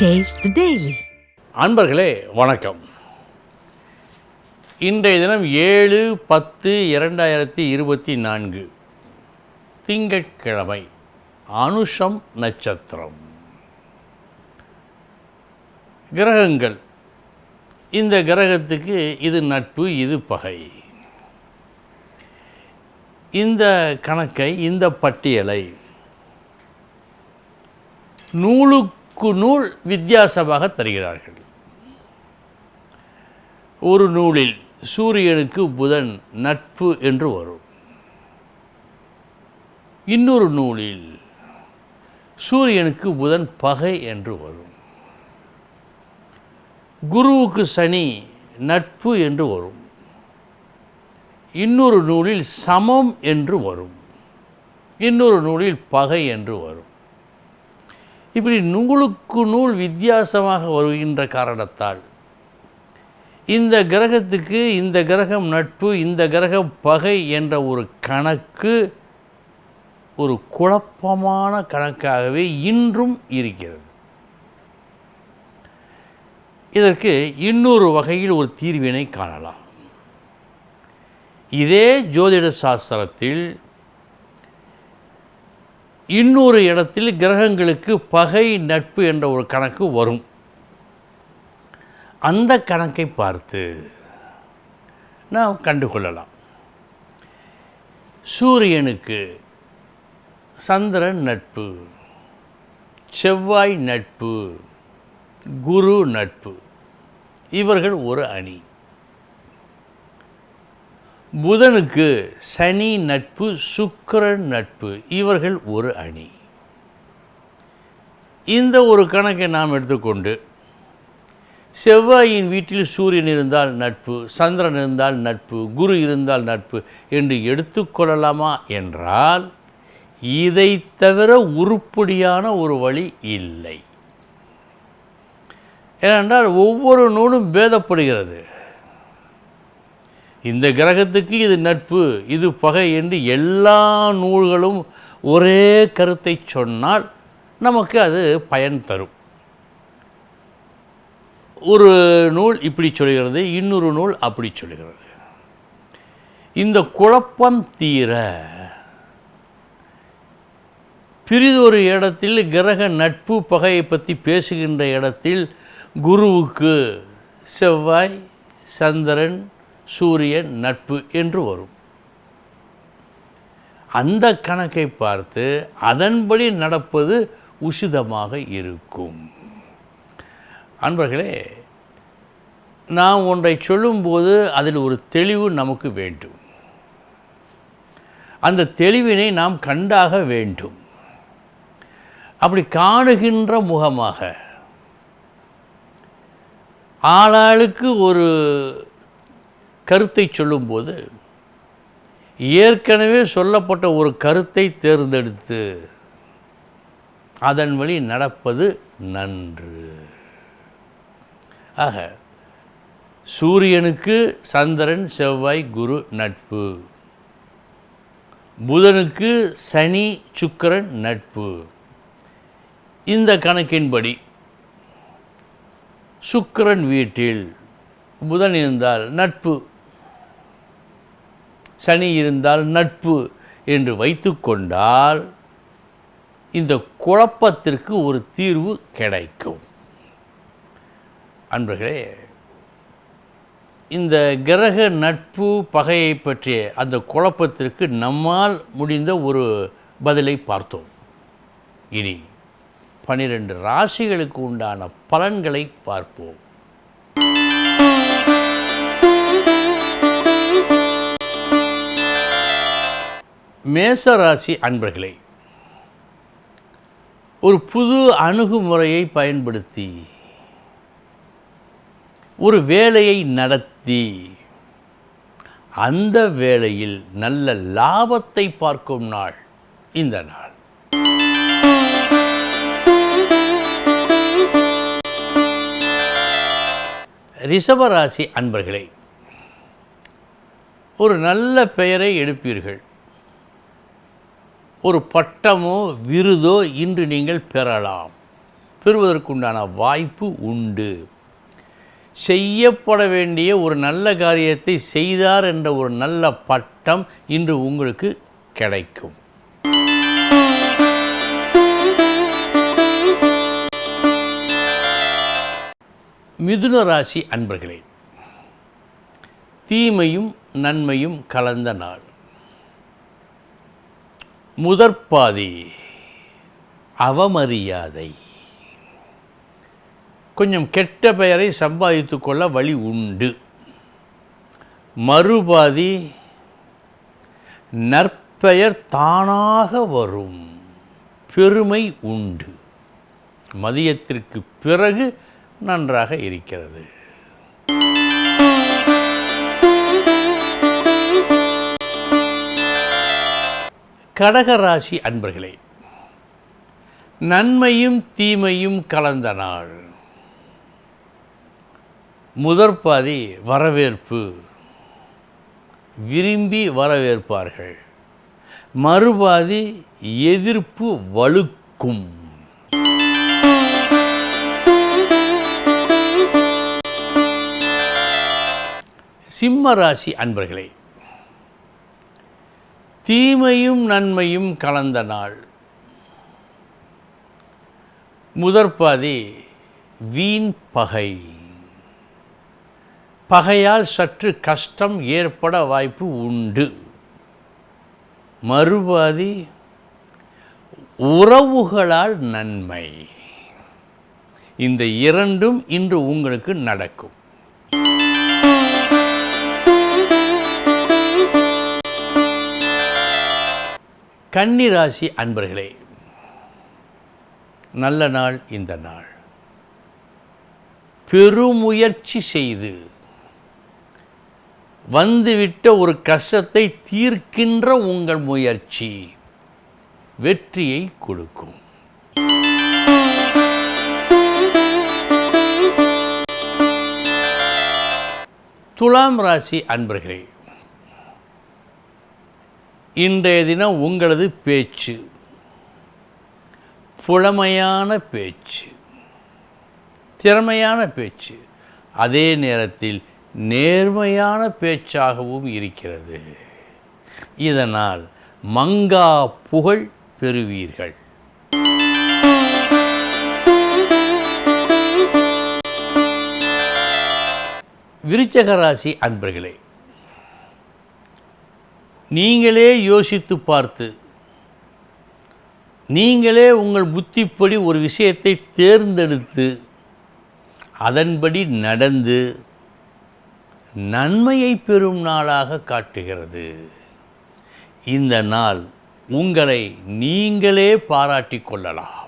Taste daily அன்பர்களே வணக்கம். இன்றைய தினம் ஏழு பத்து இரண்டாயிரத்தி இருபத்தி நான்கு. திங்கட்கிழமை அனுஷம் நட்சத்திரம். கிரகங்கள். இந்த கிரகத்துக்கு இது நட்பு இது பகை. இந்த கணக்கை இந்த பட்டியலை நூலுக்கு நூல் வித்தியாசமாக தருகிறார்கள். ஒரு நூலில் சூரியனுக்கு புதன் நட்பு என்று வரும். இன்னொரு நூலில் சூரியனுக்கு புதன் பகை என்று வரும். குருவுக்கு சனி நட்பு என்று வரும். இன்னொரு நூலில் சமம் என்று வரும். இன்னொரு நூலில் பகை என்று வரும். இப்படி நூலுக்கு நூல் வித்தியாசமாக வருகின்ற காரணத்தால் இந்த கிரகத்துக்கு இந்த கிரகம் நட்பு இந்த கிரகம் பகை என்ற ஒரு கணக்கு ஒரு குழப்பமான கணக்காகவே இன்றும் இருக்கிறது. இதற்கு இன்னொரு வகையில் ஒரு தீர்வினை காணலாம். இதே ஜோதிட சாஸ்திரத்தில் இன்னொரு இடத்தில் கிரகங்களுக்கு பகை நட்பு என்ற ஒரு கணக்கு வரும். அந்த கணக்கை பார்த்து நாம் கண்டுகொள்ளலாம். சூரியனுக்கு சந்திரன் நட்பு செவ்வாய் நட்பு குரு நட்பு இவர்கள் ஒரு அணி. புதனுக்கு சனி நட்பு சுக்கரன் நட்பு இவர்கள் ஒரு அணி. இந்த ஒரு கணக்கை நாம் எடுத்துக்கொண்டு செவ்வாயின் வீட்டில் சூரியன் இருந்தால் நட்பு சந்திரன் இருந்தால் நட்பு குரு இருந்தால் நட்பு என்று எடுத்துக்கொள்ளலாமா என்றால் இதை தவிர உருப்படியான ஒரு வழி இல்லை. ஏனென்றால் ஒவ்வொரு நூலும் பேதப்படுகிறது. இந்த கிரகத்துக்கு இது நட்பு இது பகை என்று எல்லா நூல்களும் ஒரே கருத்தை சொன்னால் நமக்கு அது பயன் தரும். ஒரு நூல் இப்படி சொல்கிறது இன்னொரு நூல் அப்படி சொல்கிறது. இந்த குழப்பம் தீர பிரிதொரு இடத்தில் கிரக நட்பு பகையை பற்றி பேசுகின்ற இடத்தில் குருவுக்கு செவ்வாய் சந்திரன் சூரியன் நட்பு என்று வரும். அந்த கணக்கை பார்த்து அதன்படி நடப்பது உசிதமாக இருக்கும். அன்பர்களே நாம் ஒன்றை சொல்லும்போது அதில் ஒரு தெளிவு நமக்கு வேண்டும். அந்த தெளிவினை நாம் கண்டாக வேண்டும். அப்படி காணுகின்ற முகமாக ஆளாளுக்கு ஒரு கருத்தை சொல்லும்போது ஏற்கனவே சொல்லப்பட்ட ஒரு கருத்தை தேர்ந்தெடுத்து அதன் வழி நடப்பது நன்று. ஆக சூரியனுக்கு சந்திரன் செவ்வாய் குரு நட்பு. புதனுக்கு சனி சுக்கிரன் நட்பு. இந்த கணக்கின்படி சுக்கிரன் வீட்டில் புதன் இருந்தால் நட்பு. சனி இருந்தால் நட்பு என்று வைத்துக்கொண்டால் இந்த குழப்பத்திற்கு ஒரு தீர்வு கிடைக்கும். அன்பர்களே இந்த கிரக நட்பு பகையை பற்றிய அந்த குழப்பத்திற்கு நம்மால் முடிந்த ஒரு பதிலை பார்த்தோம். இனி பனிரெண்டு ராசிகளுக்கு உண்டான பலன்களை பார்ப்போம். மேசராசி அன்பர்களே ஒரு புது அணுகுமுறையை பயன்படுத்தி ஒரு வேலையை நடத்தி அந்த வேலையில் நல்ல லாபத்தை பார்க்கும் நாள் இந்த நாள். ரிஷபராசி அன்பர்களே ஒரு நல்ல பெயரை எடுப்பீர்கள். ஒரு பட்டமோ விருதோ இன்று நீங்கள் பெறலாம். பெறுவதற்குண்டான வாய்ப்பு உண்டு. செய்யப்பட வேண்டிய ஒரு நல்ல காரியத்தை செய்தார் என்ற ஒரு நல்ல பட்டம் இன்று உங்களுக்கு கிடைக்கும். மிதுன ராசி அன்பர்களே தீமையும் நன்மையும் கலந்த நாள். முதற்பாதி அவமரியாதை. கொஞ்சம் கெட்ட பெயரை சம்பாதித்து கொள்ள வழி உண்டு. மறுபாதி நற்பெயர் தானாக வரும் பெருமை உண்டு. மதியத்திற்கு பிறகு நன்றாக இருக்கிறது. கடகராசி அன்பர்களே நன்மையும் தீமையும் கலந்த நாள். முதற்பாதி வரவேற்பு. விரும்பி வரவேற்பார்கள். மறுபாதி எதிர்ப்பு வலுக்கும் சிம்ம ராசி அன்பர்களே தீமையும் நன்மையும் கலந்த நாள். முதற்பாதி வீண் பகை. பகையால் சற்று கஷ்டம் ஏற்பட வாய்ப்பு உண்டு. மறுபாதி உறவுகளால் நன்மை. இந்த இரண்டும் இன்று உங்களுக்கு நடக்கும். கன்னிராசி அன்பர்களே நல்ல நாள் இந்த நாள். பெருமுயற்சி செய்து வந்துவிட்ட ஒரு கஷ்டத்தை தீர்க்கின்ற உங்கள் முயற்சி வெற்றியை கொடுக்கும். துலாம் ராசி அன்பர்களே இன்றைய தினம் உங்களது பேச்சு. புலமையான பேச்சு. திறமையான பேச்சு. அதே நேரத்தில் நேர்மையான பேச்சாகவும் இருக்கிறது. இதனால் மங்கா புகழ் பெறுவீர்கள். விருச்சகராசி அன்பர்களே நீங்களே யோசித்து பார்த்து நீங்களே உங்கள் புத்திப்படி ஒரு விஷயத்தை தேர்ந்தெடுத்து அதன்படி நடந்து நன்மையை பெறும் நாளாக காட்டுகிறது. இந்த நாள் உங்களை நீங்களே பாராட்டி கொள்ளலாம்.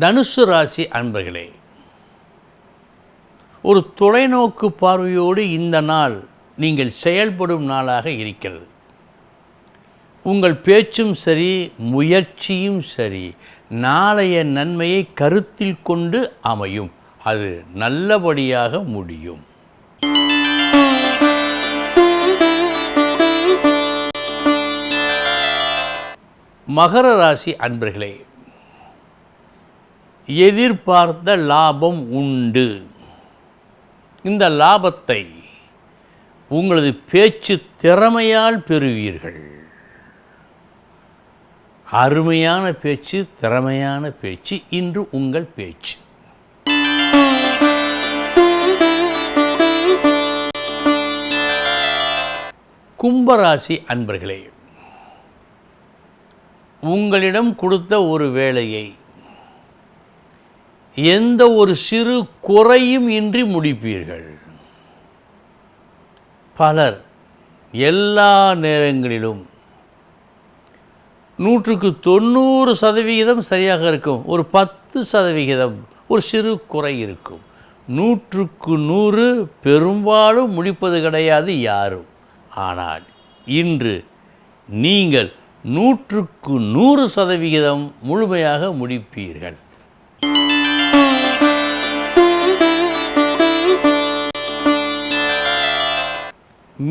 தனுசு ராசி அன்பர்களே ஒரு தொலைநோக்கு பார்வையோடு இந்த நாள் நீங்கள் செயல்படும் நாளாக இருக்கிறது. உங்கள் பேச்சும் சரி முயற்சியும் சரி நாளைய நன்மையை கருத்தில் கொண்டு அமையும். அது நல்லபடியாக முடியும். மகர ராசி அன்பர்களே எதிர்பார்த்த லாபம் உண்டு. இந்த லாபத்தை உங்களது பேச்சு திறமையால் பெறுவீர்கள். அருமையான பேச்சு திறமையான பேச்சு இன்று உங்கள் பேச்சு. கும்பராசி அன்பர்களே உங்களிடம் கொடுத்த ஒரு வேலையை எந்த ஒரு சிறு குறையும் இன்றி முடிப்பீர்கள். பலர் எல்லா நேரங்களிலும் நூற்றுக்கு தொண்ணூறு சதவிகிதம் சரியாக இருக்கும். ஒரு பத்து சதவிகிதம் ஒரு சிறு குறை இருக்கும். நூற்றுக்கு நூறு பெரும்பாலும் முடிப்பது கிடையாது யாரும். ஆனால் இன்று நீங்கள் நூற்றுக்கு நூறு சதவிகிதம் முழுமையாக முடிப்பீர்கள்.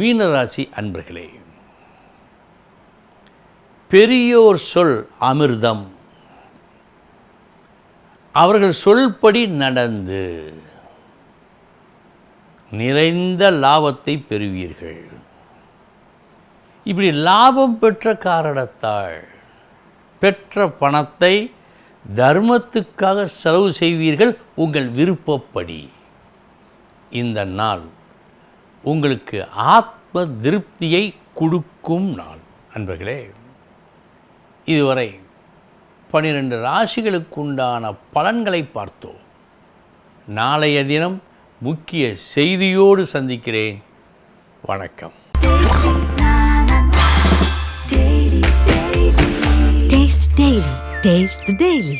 மீனராசி அன்பர்களே பெரியோர் சொல் அமிர்தம். அவர்கள் சொல்படி நடந்து நிறைந்த லாபத்தை பெறுவீர்கள். இப்படி லாபம் பெற்ற காரணத்தால் பெற்ற பணத்தை தர்மத்துக்காக செலவு செய்வீர்கள் உங்கள் விருப்பப்படி. இந்த நாள் உங்களுக்கு ஆத் ஆத்ம திருப்தியை கொடுக்கும் நாள் அன்பர்களே இதுவரை பனிரெண்டு ராசிகளுக்குண்டான பலன்களை பார்த்தோம் நாளைய தினம் முக்கிய செய்தியோடு சந்திக்கிறேன் வணக்கம் Taste Daily. Taste the Daily.